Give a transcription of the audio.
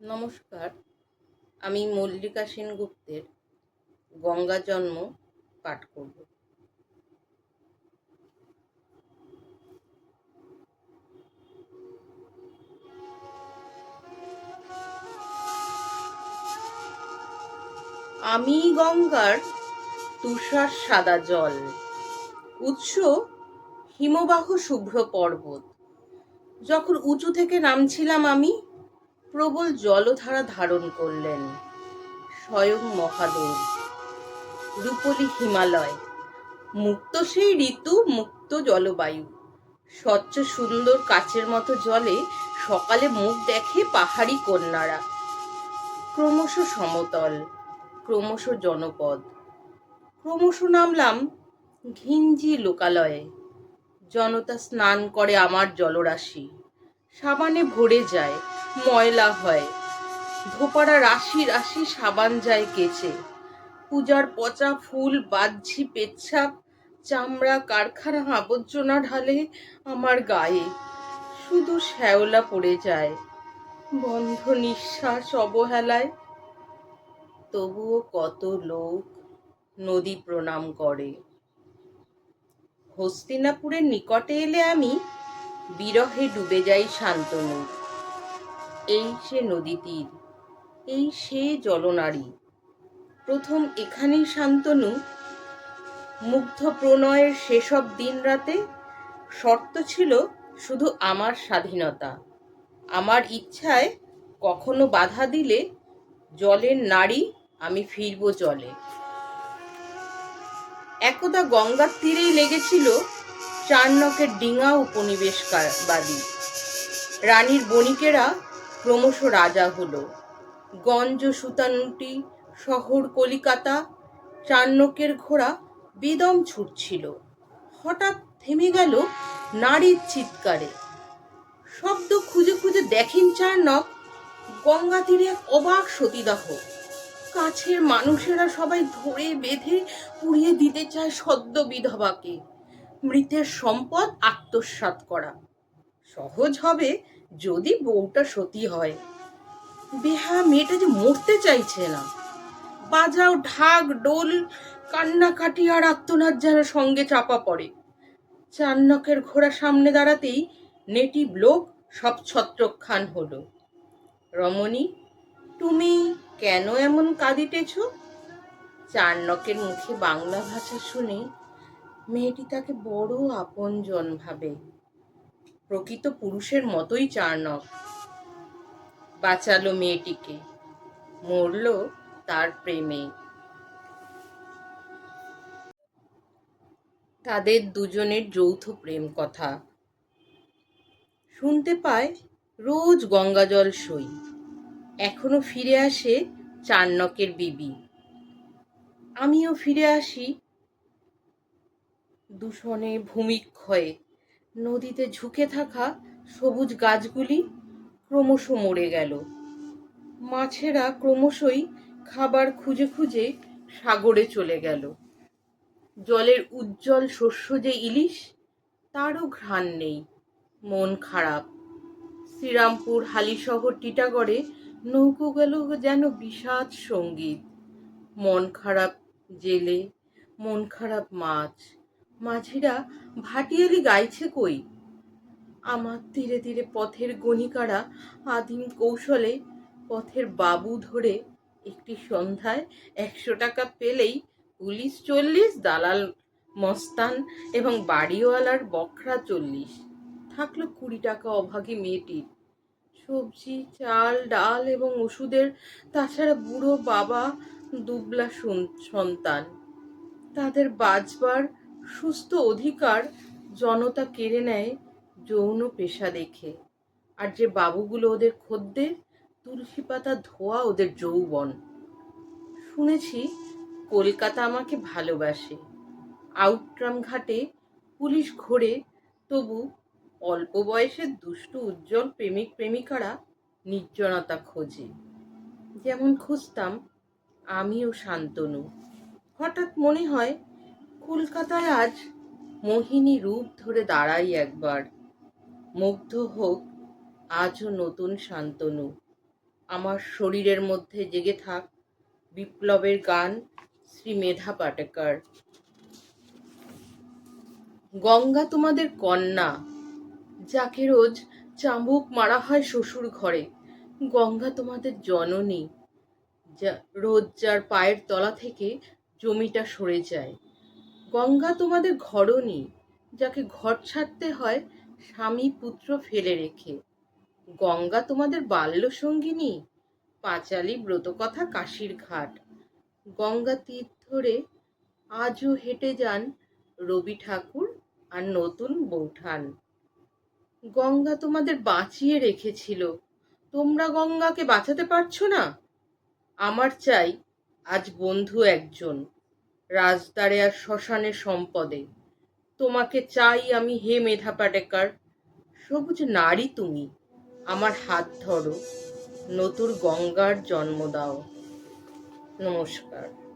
নমস্কার, আমি মল্লিকা সেনগুপ্তের গঙ্গা জন্ম পাঠ করব। আমি গঙ্গার তুষার সাদা জল, উৎস হিমবাহ শুভ্র পর্বত। যখন উঁচু থেকে নামছিলাম আমি প্রবল জলধারা ধারণ করলেন। স্বয়ং মহাদেব। রূপলি হিমালয়। মুক্ত সেই ঋতু, মুক্ত জলবায়ু। স্বচ্ছ, সুন্দর, কাচের মতো জলে সকালে মুখ দেখে পাহাড়ি কন্যারা। ক্রমশ সমতল, ক্রমশ জনপদ। ক্রমশ নামলাম ঘিঞ্জি লোকালয়ে। জনতা স্নান করে আমার জলরাশি। সাবানে ভরে যায় ময়লা হয়। ধোপারা রাশি রাশি সাবান যায় কেচে। পূজার পচা ফুল বাহ্যি পেচ্ছাপ, চামড়া, কারখানা আবর্জনা ঢালে আমার গায়ে। শুধু শ্যাওলা পড়ে যায়। বন্ধ নিঃশ্বাস অবহেলায়। তবুও কত লোক নদী প্রণাম করে। হস্তিনাপুরের নিকটে এলে আমি বিরহে ডুবে যাই শান্তনু। এই সে নদী তীর, এই সে জলনারী। প্রথম এখানেই শান্তনু, মুগ্ধ প্রণয়ের সেসব দিন রাতে শর্ত ছিল শুধু আমার স্বাধীনতা। আমার ইচ্ছায় কখনো বাধা দিলে জলের নারী আমি ফিরব জলে। একদা গঙ্গার তীরেই লেগেছিল চারনকের ডিঙা উপনিবেশবাদী রানীর বণিকেরা ক্রমশ রাজা হলো। গঞ্জ সুতানুটি, শহর কলিকাতা চান্নকের ঘোড়া বেদম ছুটছিল। হঠাৎ থেমে গেল নারীর চিৎকারে। শব্দ খুঁজে খুঁজে দেখেন চার্নক গঙ্গা তীরে অবাক সতীদাহ। কাছের মানুষেরা সবাই ধরে বেঁধে পুড়িয়ে দিতে চায় সদ্য বিধবাকে। মৃতের সম্পদ আত্মসাৎ করা। সহজ হবে যদি বউটা সতী হয়। বেহা মেয়েটা যে মরতে চাইছে না। বাজাও ঢাক, ডোল, কান্নাকাটি আর আত্মনাদ যেন সঙ্গে চাপা পড়ে। চান্নকের ঘোড়া সামনে দাঁড়াতেই নেটিভ লোক সব ছত্রখান হলো। রমণী, তুমি কেন এমন কাঁদিতেছ? চার্নকের মুখে বাংলা ভাষা শুনে মেয়েটি তাকে বড় আপনজন ভাবে। প্রকৃত পুরুষের মতোই চার্নক বাঁচালো মেয়েটিকে, মরল তার প্রেমে। তাদের দুজনের যৌথ প্রেম কথা। শুনতে পায় রোজ গঙ্গাজল সই। এখনও ফিরে আসে চান্নকের বিবি। আমিও ফিরে আসি দূষণে ভূমিক্ষয়ে। নদীতে ঝুঁকে থাকা সবুজ গাছগুলি ক্রমশ মরে গেল। মাছেরা ক্রমশই খাবার খুঁজে খুঁজে সাগরে চলে গেল। জলের উজ্জ্বল শস্য যে ইলিশ, তারও ঘ্রাণ নেই। মন খারাপ। শ্রীরামপুর, হালিশহর, টিটাগড়ে নৌকো গেল যেন বিষাদ সংগীত। মন খারাপ জেলে, মন খারাপ মাছ। মাঝিরা ভাটিয়ালি গাইছে কই? আমার ধীরে ধীরে পথের গণিকারা আদিম কৌশলে পথের বাবু ধরে একটি সন্ধ্যায় একশো টাকা পেলেই পুলিশ চল্লিশ, দালাল মস্তান এবং বাড়িওয়ালার বখরা চল্লিশ। থাকল কুড়ি টাকা অভাগী মেয়েটির। সবজি, চাল, ডাল এবং ওষুধের তাছাড়া বুড়ো বাবা দুবলা সন্তান তাদের বাঁচবার সুস্থ অধিকার জনতা কেড়ে নেয় যৌন পেশা দেখে। আর যে বাবুগুলো ওদের খদ্দের তুলসী পাতা ধোয়া ওদের যৌবন। শুনেছি, কলকাতা আমাকে ভালোবাসে। আউটরাম ঘাটে পুলিশ ঘোরে, তবু অল্প বয়সের দুষ্টু, উজ্জ্বল, প্রেমিক, প্রেমিকারা নির্জনতা খোঁজে। যেমন খুঁজতাম, আমিও শান্তনু। হঠাৎ মনে হয় কলকাতায় আজ মোহিনী রূপ ধরে দাঁড়াই একবার। মুগ্ধ হোক আজও নতুন শান্তনু। আমার শরীরের মধ্যে জেগে থাক বিপ্লবের গান শ্রী মেধা পাটেকার। গঙ্গা তোমাদের কন্যা, যাকে রোজ চাবুক মারা হয় শ্বশুর ঘরে। গঙ্গা তোমাদের জননী, যা রোজ যার পায়ের তলা থেকে জমিটা সরে যায়। গঙ্গা তোমাদের ঘরণী, যাকে ঘর ছাড়তে হয় স্বামী পুত্র ফেলে রেখে। গঙ্গা তোমাদের বাল্য সঙ্গিনী পাঁচালী ব্রতকথা কাশীর ঘাট। গঙ্গা তীর ধরে আজও হেঁটে যান রবি ঠাকুর আর নতুন বৌঠান গঙ্গা তোমাদের বাঁচিয়ে রেখেছিল। তোমরা গঙ্গাকে বাঁচাতে পারছ না? আমার চাই আজ বন্ধু একজন। রাজদারে আর শ্মশানে সম্পদে। তোমাকে চাই আমি হে মেধা পাটেকার, সবুজ নারী তুমি, আমার হাত ধরো, নতুন গঙ্গার জন্ম দাও। নমস্কার।